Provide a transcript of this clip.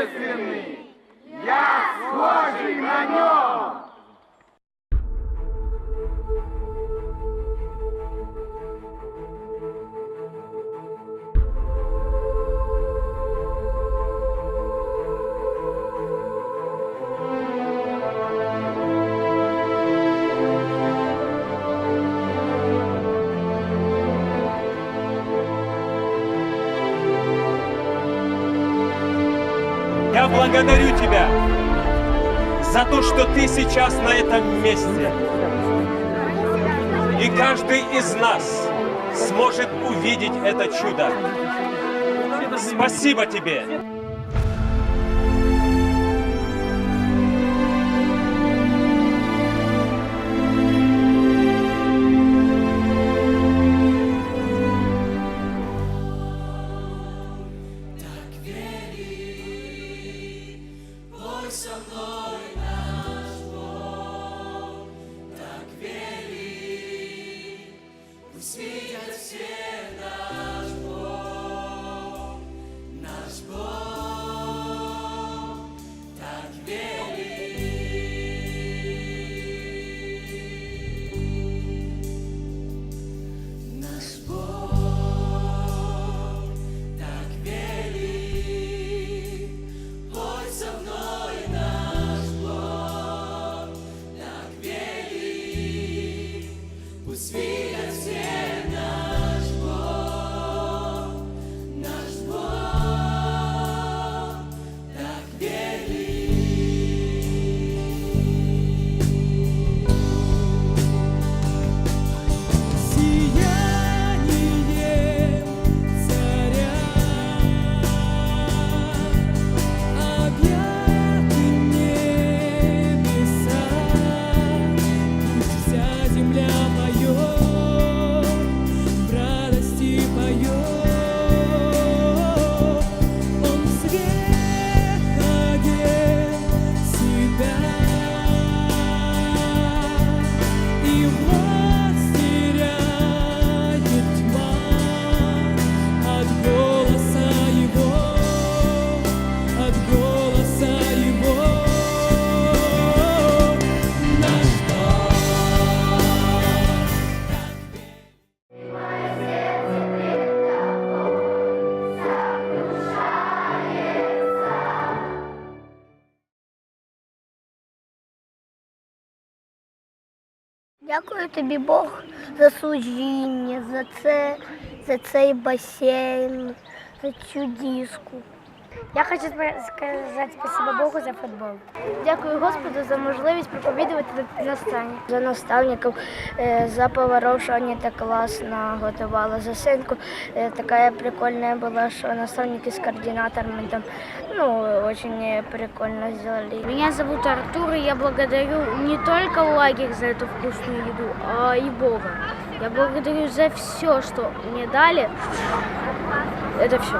Christ is me. Благодарю Тебя за то, что Ты сейчас на этом месте. И каждый из нас сможет увидеть это чудо. Спасибо Тебе! Дякую тобі Бог за служіння, за це, за цей басейн, за цю диску. Я хочу сказать спасибо Богу за футбол. Дякую Господу за можливість проповідувати на- сцені. За наставників, е, за поваров, що вони так класно готували. За синку е, така прикольна була, що наставники з координаторами там ну, очень прикольно сделали. Меня зовут Артур, и я благодарю не только лагерь за эту вкусную еду, а и Бога. Я благодарю за все, что мне дали. Это все.